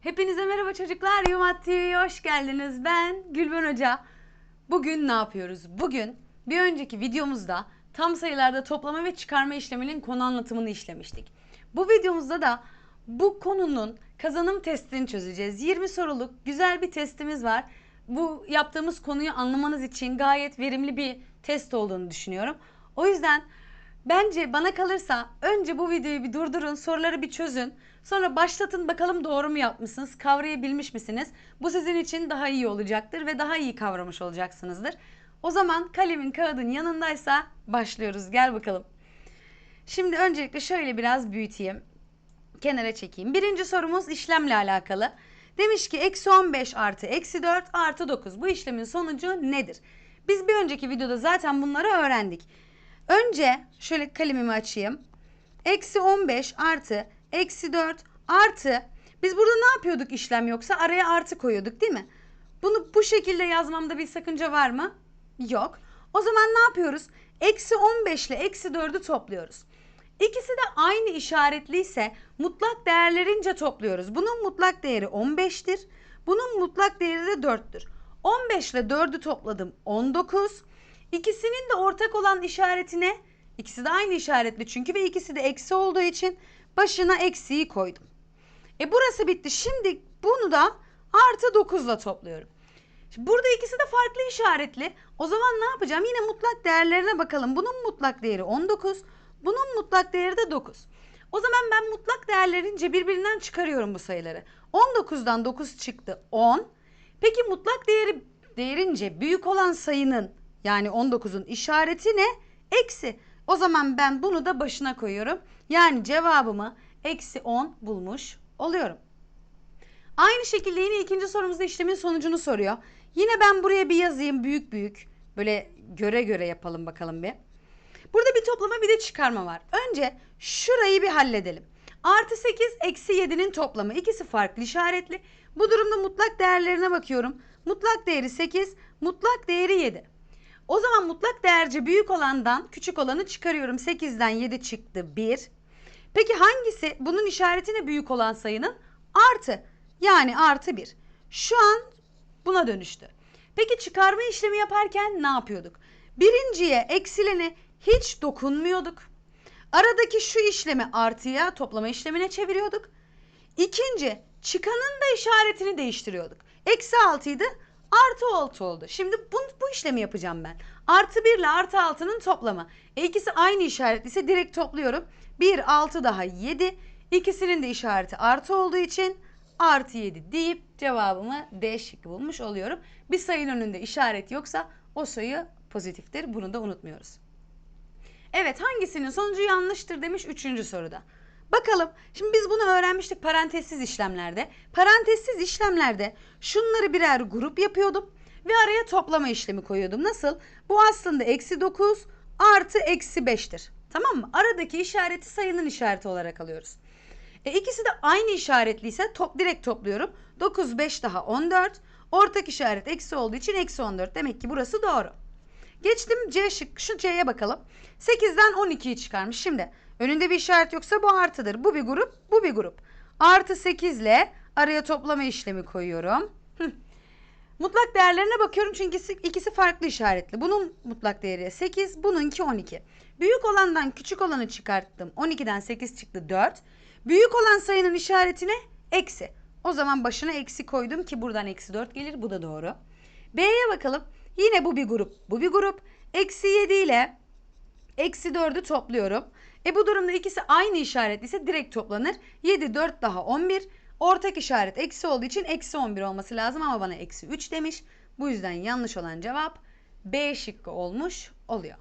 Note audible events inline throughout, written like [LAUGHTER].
Hepinize merhaba çocuklar. Yumat TV'ye hoş geldiniz. Ben Gülben Hoca. Bugün ne yapıyoruz? Bugün bir önceki videomuzda tam sayılarda toplama ve çıkarma işleminin konu anlatımını işlemiştik. Bu videomuzda da bu konunun kazanım testini çözeceğiz. 20 soruluk güzel bir testimiz var. Bu yaptığımız konuyu anlamanız için gayet verimli bir test olduğunu düşünüyorum. O yüzden Bence bana kalırsa önce bu videoyu bir durdurun, soruları bir çözün. Sonra başlatın bakalım doğru mu yapmışsınız, kavrayabilmiş misiniz? Bu sizin için daha iyi olacaktır ve daha iyi kavramış olacaksınızdır. O zaman kalemin kağıdın yanındaysa başlıyoruz. Gel bakalım. Şimdi öncelikle şöyle biraz büyüteyim. Kenara çekeyim. Birinci sorumuz işlemle alakalı. Demiş ki eksi 15 artı eksi 4 artı 9. Bu işlemin sonucu nedir? Biz bir önceki videoda zaten bunları öğrendik. Önce şöyle kalemimi açayım. Eksi 15 artı eksi 4 artı biz burada ne yapıyorduk işlem yoksa araya artı koyuyorduk değil mi? Bunu bu şekilde yazmamda bir sakınca var mı? Yok. O zaman ne yapıyoruz? Eksi 15 ile eksi 4'ü topluyoruz. İkisi de aynı işaretliyse mutlak değerlerince topluyoruz. Bunun mutlak değeri 15'tir. Bunun mutlak değeri de 4'tür. 15 ile 4'ü topladım 19. İkisinin de ortak olan işaretine ikisi de aynı işaretli çünkü ve ikisi de eksi olduğu için başına eksiği koydum. E burası bitti. Şimdi bunu da artı 9 ile topluyorum. Şimdi burada ikisi de farklı işaretli. O zaman ne yapacağım? Yine mutlak değerlerine bakalım. Bunun mutlak değeri 19. Bunun mutlak değeri de 9. O zaman ben mutlak değerlerince birbirinden çıkarıyorum bu sayıları. 19'dan 9 çıktı 10. Peki mutlak değeri değerince büyük olan sayının yani 19'un işareti ne? Eksi. O zaman ben bunu da başına koyuyorum. Yani cevabımı eksi 10 bulmuş oluyorum. Aynı şekilde yine ikinci sorumuzda işlemin sonucunu soruyor. Yine ben buraya bir yazayım büyük büyük. Böyle göre göre yapalım bakalım bir. Burada bir toplama bir de çıkarma var. Önce şurayı bir halledelim. Artı 8 eksi 7'nin toplamı. İkisi farklı işaretli. Bu durumda mutlak değerlerine bakıyorum. Mutlak değeri 8, mutlak değeri 7. O zaman mutlak değerce büyük olandan küçük olanı çıkarıyorum. 8'den 7 çıktı 1. Peki hangisi bunun işaretine büyük olan sayının? Artı. Yani artı 1. Şu an buna dönüştü. Peki çıkarma işlemi yaparken ne yapıyorduk? Birinciye eksileni hiç dokunmuyorduk. Aradaki şu işlemi artıya toplama işlemine çeviriyorduk. İkinci çıkanın da işaretini değiştiriyorduk. Eksi 6 idi artı 6 oldu. Şimdi bu, bu işlemi yapacağım ben. Artı 1 ile artı 6'nın toplamı. E ikisi aynı işaretliyse direkt topluyorum. 1 6 daha 7. İkisinin de işareti artı olduğu için artı 7 deyip cevabımı D şıkkı bulmuş oluyorum. Bir sayının önünde işaret yoksa o sayı pozitiftir. Bunu da unutmuyoruz. Evet hangisinin sonucu yanlıştır demiş 3. soruda. Bakalım şimdi biz bunu öğrenmiştik parantezsiz işlemlerde. Parantezsiz işlemlerde şunları birer grup yapıyordum ve araya toplama işlemi koyuyordum. Nasıl? Bu aslında eksi 9 artı eksi 5'tir. Tamam mı? Aradaki işareti sayının işareti olarak alıyoruz. E, ikisi de aynı işaretliyse top, direkt topluyorum. 9, 5 daha 14. Ortak işaret eksi olduğu için eksi 14. Demek ki burası doğru. Geçtim C şık. Şu C'ye bakalım. 8'den 12'yi çıkarmış. Şimdi önünde bir işaret yoksa bu artıdır. Bu bir grup, bu bir grup. Artı 8 ile araya toplama işlemi koyuyorum. Mutlak değerlerine bakıyorum çünkü ikisi farklı işaretli. Bunun mutlak değeri 8, bununki 12. Büyük olandan küçük olanı çıkarttım. 12'den 8 çıktı 4. Büyük olan sayının işaretine eksi. O zaman başına eksi koydum ki buradan eksi 4 gelir. Bu da doğru. B'ye bakalım. Yine bu bir grup. Bu bir grup. Eksi 7 ile eksi 4'ü topluyorum. E bu durumda ikisi aynı işaretliyse direkt toplanır. 7, 4 daha 11. Ortak işaret eksi olduğu için eksi 11 olması lazım ama bana eksi 3 demiş. Bu yüzden yanlış olan cevap B şıkkı olmuş oluyor.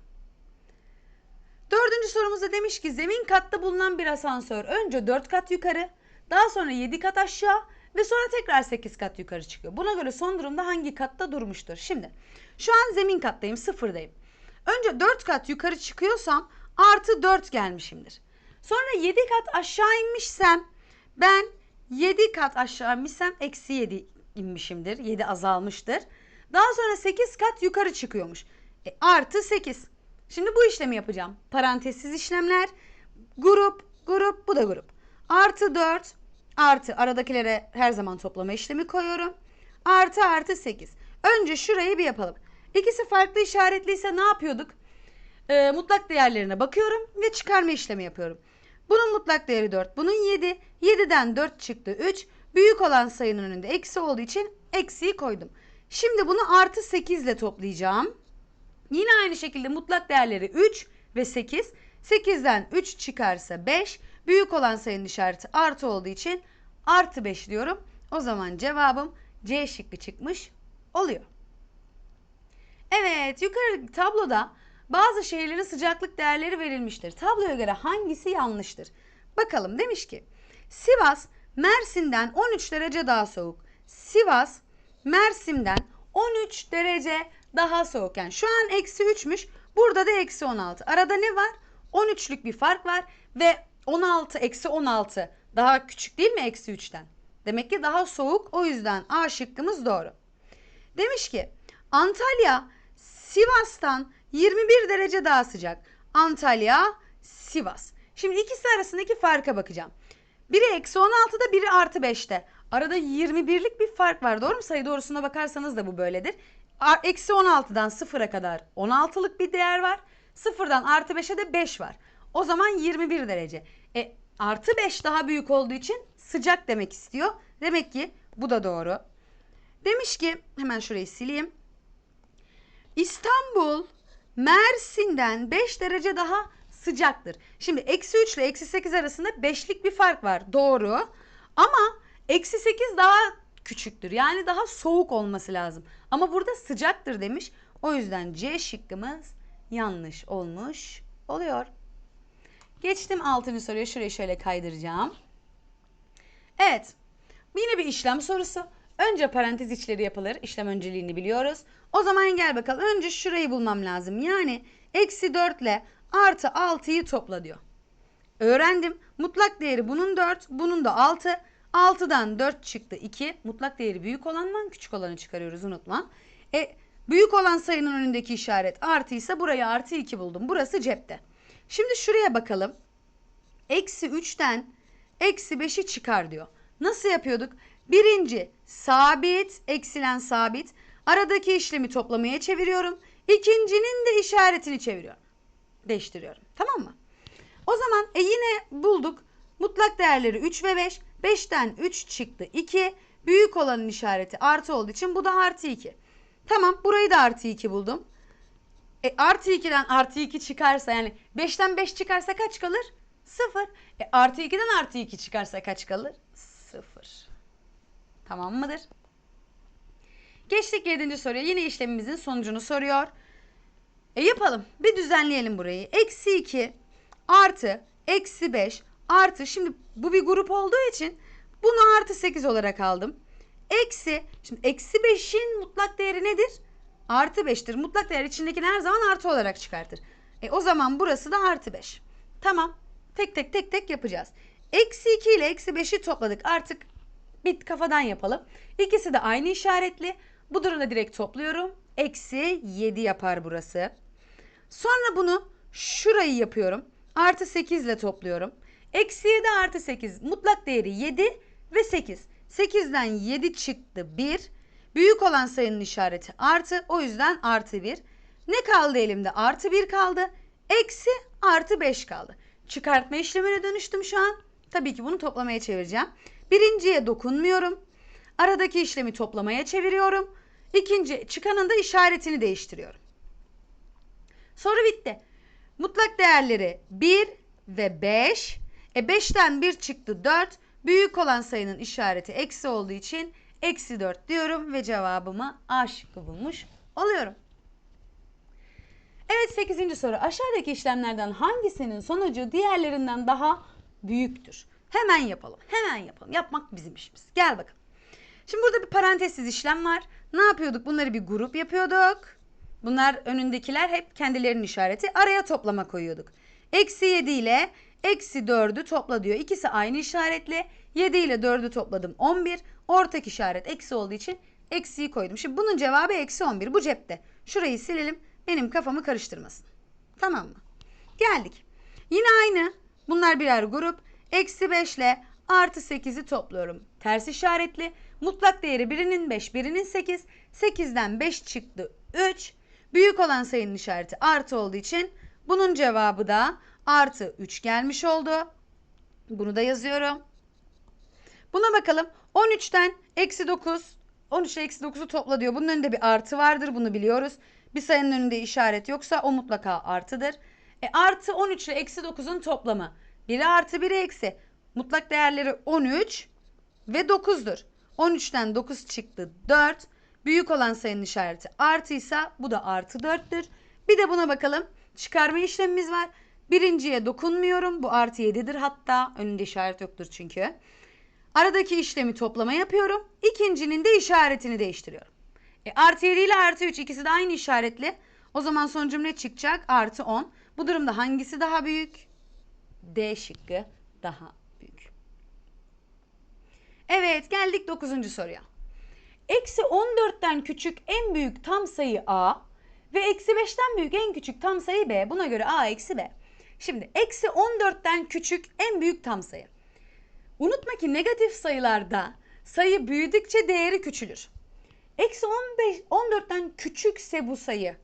Dördüncü sorumuzda demiş ki zemin katta bulunan bir asansör önce 4 kat yukarı, daha sonra 7 kat aşağı ve sonra tekrar 8 kat yukarı çıkıyor. Buna göre son durumda hangi katta durmuştur? Şimdi şu an zemin kattayım sıfırdayım. Önce 4 kat yukarı çıkıyorsam artı 4 gelmişimdir. Sonra 7 kat aşağı inmişsem ben 7 kat aşağı inmişsem eksi 7 inmişimdir. 7 azalmıştır. Daha sonra 8 kat yukarı çıkıyormuş. E, artı 8. Şimdi bu işlemi yapacağım. Parantezsiz işlemler. Grup, grup, bu da grup. Artı 4, Artı aradakilere her zaman toplama işlemi koyuyorum. Artı artı 8. Önce şurayı bir yapalım. İkisi farklı işaretliyse ne yapıyorduk? Ee, mutlak değerlerine bakıyorum ve çıkarma işlemi yapıyorum. Bunun mutlak değeri 4. Bunun 7. 7'den 4 çıktı 3. Büyük olan sayının önünde eksi olduğu için eksiyi koydum. Şimdi bunu artı 8 ile toplayacağım. Yine aynı şekilde mutlak değerleri 3 ve 8. 8'den 3 çıkarsa 5. Büyük olan sayının işareti artı olduğu için artı 5 diyorum. O zaman cevabım C şıkkı çıkmış oluyor. Evet yukarı tabloda bazı şehirlerin sıcaklık değerleri verilmiştir. Tabloya göre hangisi yanlıştır? Bakalım demiş ki Sivas Mersin'den 13 derece daha soğuk. Sivas Mersin'den 13 derece daha soğuk. Yani şu an eksi 3'müş. Burada da eksi 16. Arada ne var? 13'lük bir fark var ve 16 eksi 16 daha küçük değil mi eksi 3'ten? Demek ki daha soğuk o yüzden A şıkkımız doğru. Demiş ki Antalya Sivas'tan 21 derece daha sıcak. Antalya Sivas. Şimdi ikisi arasındaki farka bakacağım. Biri eksi 16'da biri artı 5'te. Arada 21'lik bir fark var. Doğru mu? Sayı doğrusuna bakarsanız da bu böyledir. Eksi 16'dan 0'a kadar 16'lık bir değer var. 0'dan artı 5'e de 5 var. O zaman 21 derece. E, artı 5 daha büyük olduğu için sıcak demek istiyor. Demek ki bu da doğru. Demiş ki hemen şurayı sileyim. İstanbul Mersin'den 5 derece daha sıcaktır. Şimdi eksi 3 ile eksi 8 arasında 5'lik bir fark var. Doğru. Ama eksi 8 daha küçüktür. Yani daha soğuk olması lazım. Ama burada sıcaktır demiş. O yüzden C şıkkımız yanlış olmuş oluyor. Geçtim 6. soruya. Şurayı şöyle kaydıracağım. Evet. Yine bir işlem sorusu. Önce parantez içleri yapılır. İşlem önceliğini biliyoruz. O zaman gel bakalım. Önce şurayı bulmam lazım. Yani eksi 4 ile artı 6'yı topla diyor. Öğrendim. Mutlak değeri bunun 4, bunun da 6. 6'dan 4 çıktı 2. Mutlak değeri büyük olandan küçük olanı çıkarıyoruz unutma. E, büyük olan sayının önündeki işaret artıysa buraya artı 2 buldum. Burası cepte. Şimdi şuraya bakalım. Eksi 3'ten eksi 5'i çıkar diyor. Nasıl yapıyorduk? Birinci sabit, eksilen sabit. Aradaki işlemi toplamaya çeviriyorum. İkincinin de işaretini çeviriyorum. Değiştiriyorum. Tamam mı? O zaman e yine bulduk. Mutlak değerleri 3 ve 5. 5'ten 3 çıktı 2. Büyük olanın işareti artı olduğu için bu da artı 2. Tamam burayı da artı 2 buldum. E, artı 2'den artı 2 çıkarsa yani 5'ten 5 çıkarsa kaç kalır? 0. E, artı 2'den artı 2 çıkarsa kaç kalır? 0. Tamam mıdır? Geçtik 7. soruya. Yine işlemimizin sonucunu soruyor. E yapalım. Bir düzenleyelim burayı. Eksi 2 artı eksi 5 artı şimdi bu bir grup olduğu için bunu artı 8 olarak aldım. Eksi şimdi eksi 5'in mutlak değeri nedir? Artı 5'tir. Mutlak değer içindekini her zaman artı olarak çıkartır. E o zaman burası da artı 5. Tamam. Tek tek tek tek yapacağız. Eksi 2 ile eksi 5'i topladık. Artık bit kafadan yapalım. İkisi de aynı işaretli. Bu durumda direkt topluyorum. Eksi 7 yapar burası. Sonra bunu şurayı yapıyorum. Artı 8 ile topluyorum. Eksi 7 artı 8 mutlak değeri 7 ve 8. 8'den 7 çıktı 1. Büyük olan sayının işareti artı. O yüzden artı 1. Ne kaldı elimde? Artı 1 kaldı. Eksi artı 5 kaldı. Çıkartma işlemine dönüştüm şu an. Tabii ki bunu toplamaya çevireceğim. Birinciye dokunmuyorum. Aradaki işlemi toplamaya çeviriyorum. İkinci çıkanın da işaretini değiştiriyorum. Soru bitti. Mutlak değerleri 1 ve 5. E 5'ten 1 çıktı 4. Büyük olan sayının işareti eksi olduğu için eksi 4 diyorum ve cevabımı A şıkkı bulmuş oluyorum. Evet 8. soru. Aşağıdaki işlemlerden hangisinin sonucu diğerlerinden daha büyüktür? Hemen yapalım. Hemen yapalım. Yapmak bizim işimiz. Gel bakalım. Şimdi burada bir parantezsiz işlem var. Ne yapıyorduk? Bunları bir grup yapıyorduk. Bunlar önündekiler hep kendilerinin işareti. Araya toplama koyuyorduk. Eksi 7 ile eksi 4'ü topla diyor. İkisi aynı işaretli. 7 ile 4'ü topladım 11. Ortak işaret eksi olduğu için eksiyi koydum. Şimdi bunun cevabı eksi 11. Bu cepte. Şurayı silelim. Benim kafamı karıştırmasın. Tamam mı? Geldik. Yine aynı. Bunlar birer grup. Eksi 5 ile artı 8'i topluyorum. Ters işaretli. Mutlak değeri birinin 5, birinin 8. 8'den 5 çıktı 3. Büyük olan sayının işareti artı olduğu için bunun cevabı da artı 3 gelmiş oldu. Bunu da yazıyorum. Buna bakalım. 13'ten eksi 9. 13 ile eksi 9'u topla diyor. Bunun önünde bir artı vardır. Bunu biliyoruz. Bir sayının önünde işaret yoksa o mutlaka artıdır. E artı 13 ile eksi 9'un toplamı. Biri artı biri eksi. Mutlak değerleri 13 ve 9'dur. 13'ten 9 çıktı 4. Büyük olan sayının işareti artıysa bu da artı 4'tür. Bir de buna bakalım. Çıkarma işlemimiz var. Birinciye dokunmuyorum. Bu artı 7'dir hatta. Önünde işaret yoktur çünkü. Aradaki işlemi toplama yapıyorum. İkincinin de işaretini değiştiriyorum. E, artı 7 ile artı 3 ikisi de aynı işaretli. O zaman sonucum ne çıkacak? Artı 10. Bu durumda hangisi daha büyük? D şıkkı daha. Evet geldik 9. soruya. Eksi 14'ten küçük en büyük tam sayı A ve eksi 5'ten büyük en küçük tam sayı B. Buna göre A eksi B. Şimdi eksi 14'ten küçük en büyük tam sayı. Unutma ki negatif sayılarda sayı büyüdükçe değeri küçülür. Eksi 15, 14'ten küçükse bu sayı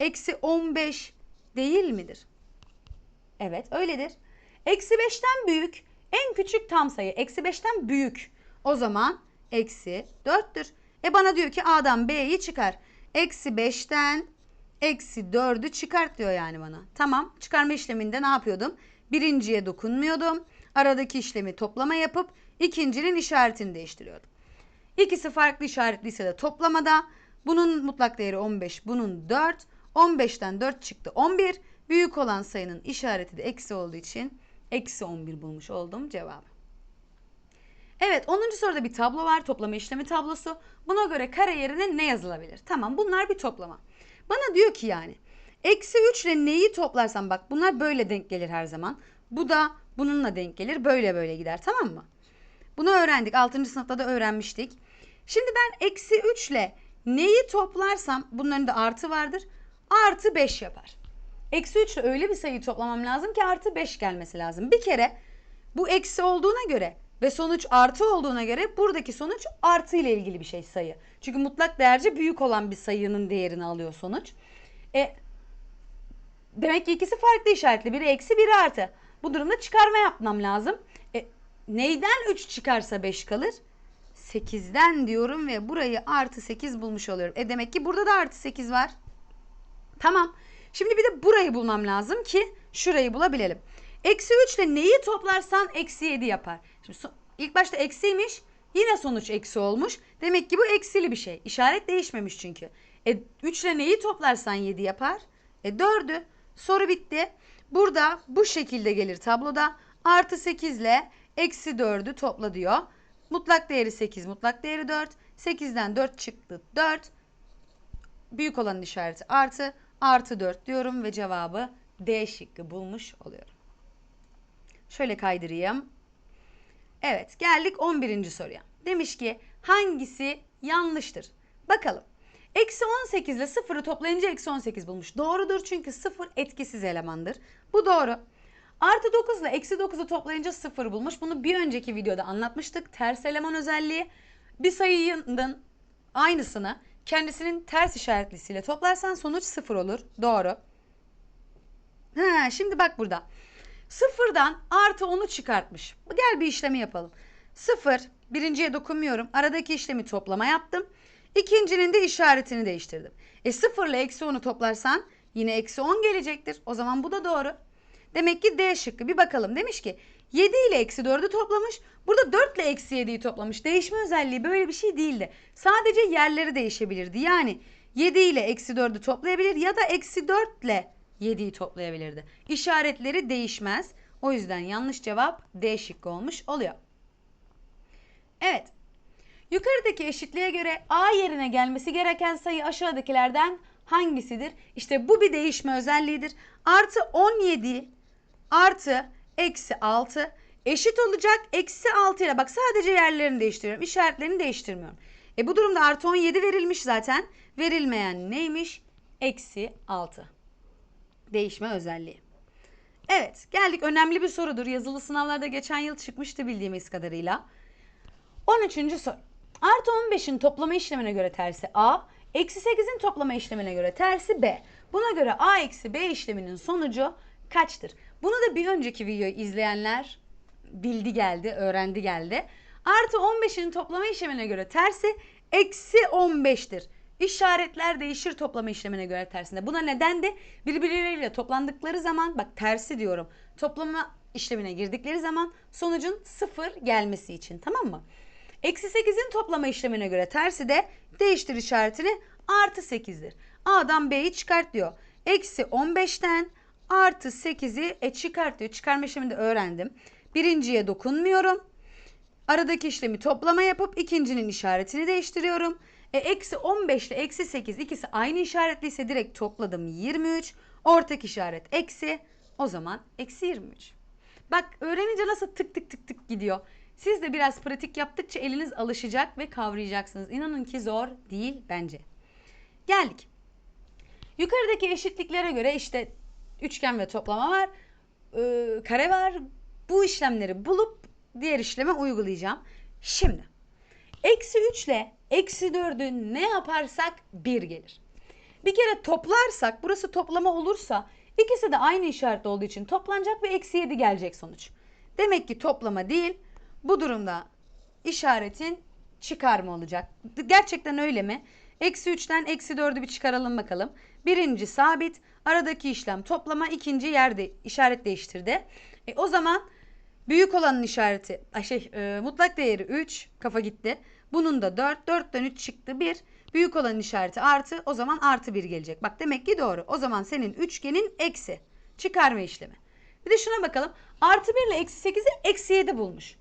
eksi 15 değil midir? Evet öyledir. Eksi 5'ten büyük en küçük tam sayı eksi 5'ten büyük. O zaman eksi 4'tür. E bana diyor ki A'dan B'yi çıkar. Eksi 5'ten eksi 4'ü çıkart diyor yani bana. Tamam çıkarma işleminde ne yapıyordum? Birinciye dokunmuyordum. Aradaki işlemi toplama yapıp ikincinin işaretini değiştiriyordum. İkisi farklı işaretliyse de toplamada bunun mutlak değeri 15, bunun 4. 15'ten 4 çıktı 11. Büyük olan sayının işareti de eksi olduğu için eksi 11 bulmuş oldum cevabı. Evet 10. soruda bir tablo var. Toplama işlemi tablosu. Buna göre kare yerine ne yazılabilir? Tamam bunlar bir toplama. Bana diyor ki yani eksi 3 ile neyi toplarsam bak bunlar böyle denk gelir her zaman. Bu da bununla denk gelir. Böyle böyle gider tamam mı? Bunu öğrendik. 6. sınıfta da öğrenmiştik. Şimdi ben eksi 3 ile neyi toplarsam bunun önünde artı vardır. Artı 5 yapar. Eksi 3 ile öyle bir sayıyı toplamam lazım ki artı 5 gelmesi lazım. Bir kere bu eksi olduğuna göre ve sonuç artı olduğuna göre buradaki sonuç artı ile ilgili bir şey sayı. Çünkü mutlak değerce büyük olan bir sayının değerini alıyor sonuç. E, demek ki ikisi farklı işaretli. Biri eksi biri artı. Bu durumda çıkarma yapmam lazım. E, neyden 3 çıkarsa 5 kalır? 8'den diyorum ve burayı artı 8 bulmuş oluyorum. E demek ki burada da artı 8 var. Tamam. Şimdi bir de burayı bulmam lazım ki şurayı bulabilelim. Eksi 3 ile neyi toplarsan eksi 7 yapar. Şimdi so- ilk başta eksiymiş. Yine sonuç eksi olmuş. Demek ki bu eksili bir şey. İşaret değişmemiş çünkü. E 3 ile neyi toplarsan 7 yapar? E 4'ü. Soru bitti. Burada bu şekilde gelir tabloda. Artı 8 ile eksi 4'ü topla diyor. Mutlak değeri 8, mutlak değeri 4. 8'den 4 çıktı 4. Büyük olanın işareti artı. Artı 4 diyorum ve cevabı D şıkkı bulmuş oluyorum. Şöyle kaydırayım. Evet geldik 11. soruya. Demiş ki hangisi yanlıştır? Bakalım. Eksi 18 ile 0'ı toplayınca eksi 18 bulmuş. Doğrudur çünkü 0 etkisiz elemandır. Bu doğru. Artı 9 ile eksi 9'u toplayınca 0 bulmuş. Bunu bir önceki videoda anlatmıştık. Ters eleman özelliği. Bir sayının aynısını kendisinin ters işaretlisiyle toplarsan sonuç 0 olur. Doğru. Ha, şimdi bak burada. Sıfırdan artı 10'u çıkartmış. Gel bir işlemi yapalım. Sıfır, birinciye dokunmuyorum. Aradaki işlemi toplama yaptım. İkincinin de işaretini değiştirdim. E sıfır ile eksi 10'u toplarsan yine eksi 10 gelecektir. O zaman bu da doğru. Demek ki D şıkkı. Bir bakalım. Demiş ki 7 ile eksi 4'ü toplamış. Burada 4 ile eksi 7'yi toplamış. Değişme özelliği böyle bir şey değildi. Sadece yerleri değişebilirdi. Yani 7 ile eksi 4'ü toplayabilir ya da eksi 4 ile 7'yi toplayabilirdi. İşaretleri değişmez. O yüzden yanlış cevap D şıkkı olmuş oluyor. Evet. Yukarıdaki eşitliğe göre A yerine gelmesi gereken sayı aşağıdakilerden hangisidir? İşte bu bir değişme özelliğidir. Artı 17 artı eksi 6 eşit olacak. Eksi 6 ile bak sadece yerlerini değiştiriyorum. İşaretlerini değiştirmiyorum. E bu durumda artı 17 verilmiş zaten. Verilmeyen neymiş? Eksi 6 değişme özelliği. Evet geldik önemli bir sorudur. Yazılı sınavlarda geçen yıl çıkmıştı bildiğimiz kadarıyla. 13. soru. Artı 15'in toplama işlemine göre tersi A, eksi 8'in toplama işlemine göre tersi B. Buna göre A eksi B işleminin sonucu kaçtır? Bunu da bir önceki videoyu izleyenler bildi geldi, öğrendi geldi. Artı 15'in toplama işlemine göre tersi eksi 15'tir. İşaretler değişir toplama işlemine göre tersinde. Buna neden de birbirleriyle toplandıkları zaman bak tersi diyorum. Toplama işlemine girdikleri zaman sonucun sıfır gelmesi için tamam mı? Eksi 8'in toplama işlemine göre tersi de değiştir işaretini artı 8'dir. A'dan B'yi çıkart diyor. Eksi 15'ten artı 8'i e çıkart diyor. Çıkarma işlemini de öğrendim. Birinciye dokunmuyorum. Aradaki işlemi toplama yapıp ikincinin işaretini değiştiriyorum. E, eksi 15 ile eksi 8 ikisi aynı işaretliyse direkt topladım 23. Ortak işaret eksi. O zaman eksi 23. Bak öğrenince nasıl tık tık tık tık gidiyor. Siz de biraz pratik yaptıkça eliniz alışacak ve kavrayacaksınız. İnanın ki zor değil bence. Geldik. Yukarıdaki eşitliklere göre işte üçgen ve toplama var. Ee, kare var. Bu işlemleri bulup diğer işleme uygulayacağım. Şimdi eksi 3 ile eksi 4'ü ne yaparsak 1 gelir. Bir kere toplarsak burası toplama olursa ikisi de aynı işaretli olduğu için toplanacak ve eksi 7 gelecek sonuç. Demek ki toplama değil bu durumda işaretin çıkarma olacak. Gerçekten öyle mi? Eksi 3'ten eksi 4'ü bir çıkaralım bakalım. Birinci sabit. Aradaki işlem toplama. ikinci yerde işaret değiştirdi. E, o zaman büyük olanın işareti şey e, mutlak değeri 3 kafa gitti. Bunun da 4. 4'ten 3 çıktı 1. Büyük olanın işareti artı. O zaman artı 1 gelecek. Bak demek ki doğru. O zaman senin üçgenin eksi. Çıkarma işlemi. Bir de şuna bakalım. Artı 1 ile eksi 8'i eksi 7 bulmuş.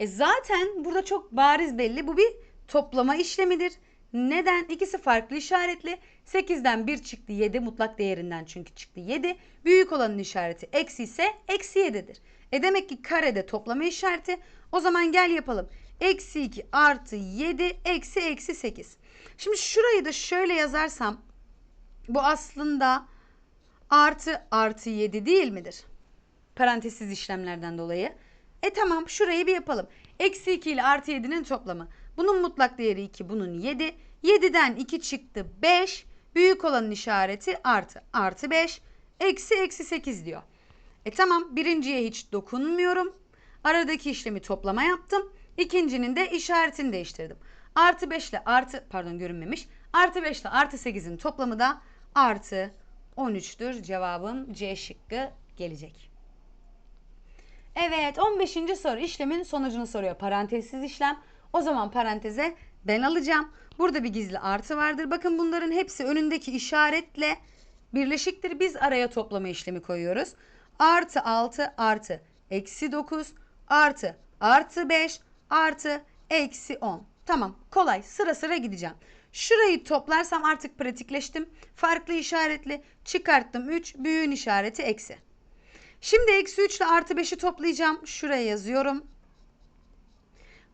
E zaten burada çok bariz belli. Bu bir toplama işlemidir. Neden? İkisi farklı işaretli. 8'den 1 çıktı 7 mutlak değerinden çünkü çıktı 7. Büyük olanın işareti eksi ise eksi 7'dir. E demek ki karede toplama işareti. O zaman gel yapalım. Eksi 2 artı 7 eksi eksi 8. Şimdi şurayı da şöyle yazarsam bu aslında artı artı 7 değil midir? Parantezsiz işlemlerden dolayı. E tamam şurayı bir yapalım. Eksi 2 ile artı 7'nin toplamı. Bunun mutlak değeri 2, bunun 7. 7'den 2 çıktı 5. Büyük olanın işareti artı. Artı 5. Eksi eksi 8 diyor. E tamam birinciye hiç dokunmuyorum. Aradaki işlemi toplama yaptım. İkincinin de işaretini değiştirdim. Artı 5 ile artı pardon görünmemiş. Artı 5 ile artı 8'in toplamı da artı 13'tür. Cevabım C şıkkı gelecek. Evet 15. soru işlemin sonucunu soruyor. Parantezsiz işlem. O zaman paranteze ben alacağım. Burada bir gizli artı vardır. Bakın bunların hepsi önündeki işaretle birleşiktir. Biz araya toplama işlemi koyuyoruz. Artı 6 artı eksi 9 artı artı 5 artı eksi 10. Tamam kolay sıra sıra gideceğim. Şurayı toplarsam artık pratikleştim. Farklı işaretli çıkarttım 3 büyüğün işareti eksi. Şimdi eksi 3 ile artı 5'i toplayacağım. Şuraya yazıyorum.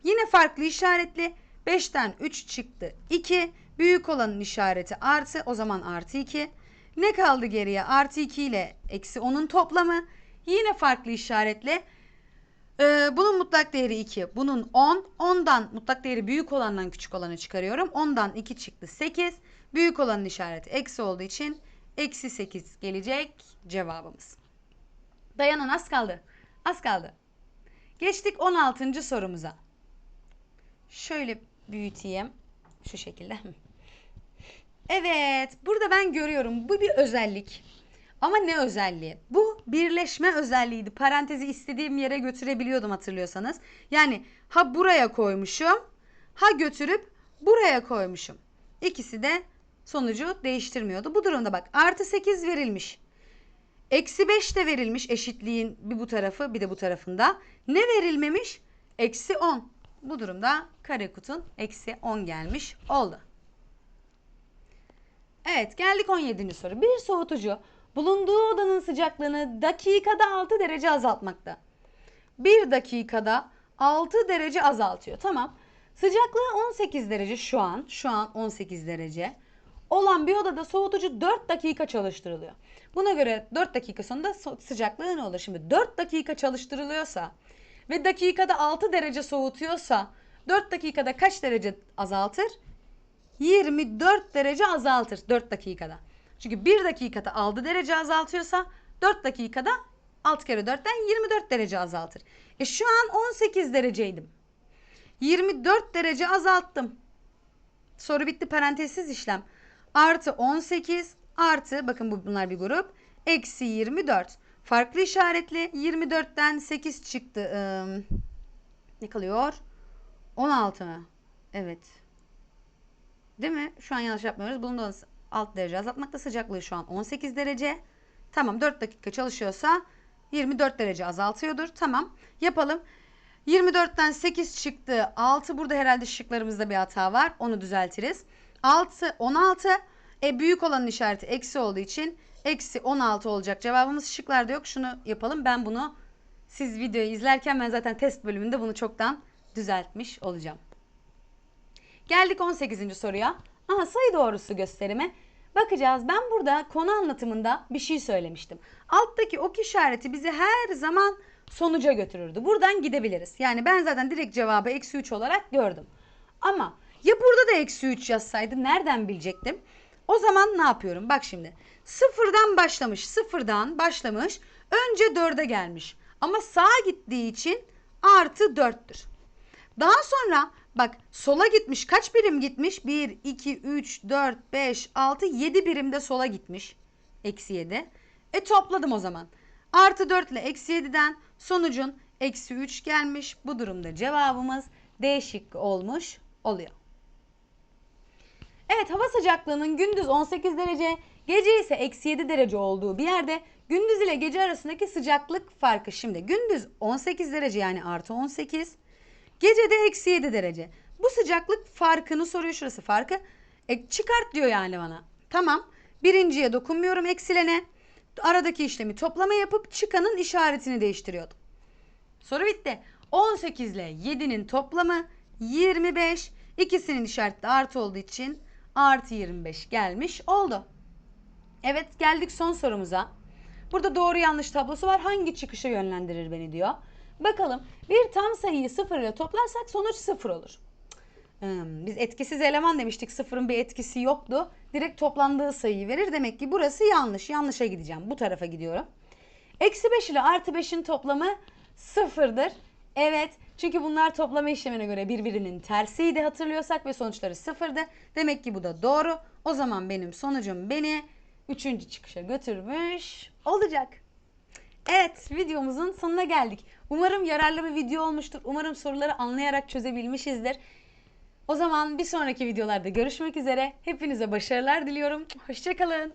Yine farklı işaretli. 5'ten 3 çıktı 2. Büyük olanın işareti artı. O zaman artı 2. Ne kaldı geriye? Artı 2 ile eksi 10'un toplamı. Yine farklı işaretle. Ee, bunun mutlak değeri 2. Bunun 10. 10'dan mutlak değeri büyük olandan küçük olanı çıkarıyorum. 10'dan 2 çıktı 8. Büyük olanın işareti eksi olduğu için eksi 8 gelecek cevabımız. Dayanın az kaldı. Az kaldı. Geçtik 16. sorumuza. Şöyle büyüteyim. Şu şekilde. [LAUGHS] Evet. Burada ben görüyorum. Bu bir özellik. Ama ne özelliği? Bu birleşme özelliğiydi. Parantezi istediğim yere götürebiliyordum hatırlıyorsanız. Yani ha buraya koymuşum. Ha götürüp buraya koymuşum. İkisi de sonucu değiştirmiyordu. Bu durumda bak artı 8 verilmiş. Eksi 5 de verilmiş eşitliğin bir bu tarafı bir de bu tarafında. Ne verilmemiş? Eksi 10. Bu durumda karekutun eksi 10 gelmiş oldu. Evet geldik 17. soru. Bir soğutucu bulunduğu odanın sıcaklığını dakikada 6 derece azaltmakta. Bir dakikada 6 derece azaltıyor. Tamam. Sıcaklığı 18 derece şu an. Şu an 18 derece. olan bir odada soğutucu 4 dakika çalıştırılıyor. Buna göre 4 dakika sonunda so- sıcaklığı ne olur? Şimdi 4 dakika çalıştırılıyorsa ve dakikada 6 derece soğutuyorsa 4 dakikada kaç derece azaltır? 24 derece azaltır 4 dakikada. Çünkü 1 dakikada 6 derece azaltıyorsa 4 dakikada 6 kere 4'ten 24 derece azaltır. E şu an 18 dereceydim. 24 derece azalttım. Soru bitti parantezsiz işlem. Artı 18 artı bakın bu bunlar bir grup. Eksi 24. Farklı işaretli 24'ten 8 çıktı. Ee, ne kalıyor? 16 mı? Evet. Değil mi? Şu an yanlış yapmıyoruz. Bunu da 6 derece azaltmakta sıcaklığı şu an 18 derece. Tamam 4 dakika çalışıyorsa 24 derece azaltıyordur. Tamam yapalım. 24'ten 8 çıktı. 6 burada herhalde şıklarımızda bir hata var. Onu düzeltiriz. 6 16. E büyük olanın işareti eksi olduğu için eksi 16 olacak. Cevabımız şıklarda yok. Şunu yapalım. Ben bunu siz videoyu izlerken ben zaten test bölümünde bunu çoktan düzeltmiş olacağım. Geldik 18. soruya. Aha sayı doğrusu gösterimi. Bakacağız. Ben burada konu anlatımında bir şey söylemiştim. Alttaki ok işareti bizi her zaman sonuca götürürdü. Buradan gidebiliriz. Yani ben zaten direkt cevabı eksi 3 olarak gördüm. Ama ya burada da eksi 3 yazsaydı nereden bilecektim? O zaman ne yapıyorum? Bak şimdi. Sıfırdan başlamış. Sıfırdan başlamış. Önce 4'e gelmiş. Ama sağa gittiği için artı 4'tür. Daha sonra bak sola gitmiş. Kaç birim gitmiş? 1, 2, 3, 4, 5, 6, 7 birimde sola gitmiş. Eksi 7. E topladım o zaman. Artı 4 ile eksi 7'den sonucun eksi 3 gelmiş. Bu durumda cevabımız D şıkkı olmuş oluyor. Evet hava sıcaklığının gündüz 18 derece, gece ise eksi 7 derece olduğu bir yerde gündüz ile gece arasındaki sıcaklık farkı şimdi gündüz 18 derece yani artı 18, gece de eksi 7 derece. Bu sıcaklık farkını soruyor şurası farkı. E, çıkart diyor yani bana. Tamam birinciye dokunmuyorum eksilene. Aradaki işlemi toplama yapıp çıkanın işaretini değiştiriyordum. Soru bitti. 18 ile 7'nin toplamı 25. İkisinin işareti artı olduğu için artı 25 gelmiş oldu. Evet geldik son sorumuza. Burada doğru yanlış tablosu var. Hangi çıkışa yönlendirir beni diyor. Bakalım bir tam sayıyı sıfır ile toplarsak sonuç sıfır olur. Hmm, biz etkisiz eleman demiştik. Sıfırın bir etkisi yoktu. Direkt toplandığı sayıyı verir. Demek ki burası yanlış. Yanlışa gideceğim. Bu tarafa gidiyorum. Eksi 5 ile artı 5'in toplamı sıfırdır. Evet. Çünkü bunlar toplama işlemine göre birbirinin tersiydi hatırlıyorsak ve sonuçları sıfırdı. Demek ki bu da doğru. O zaman benim sonucum beni üçüncü çıkışa götürmüş olacak. Evet videomuzun sonuna geldik. Umarım yararlı bir video olmuştur. Umarım soruları anlayarak çözebilmişizdir. O zaman bir sonraki videolarda görüşmek üzere. Hepinize başarılar diliyorum. Hoşçakalın.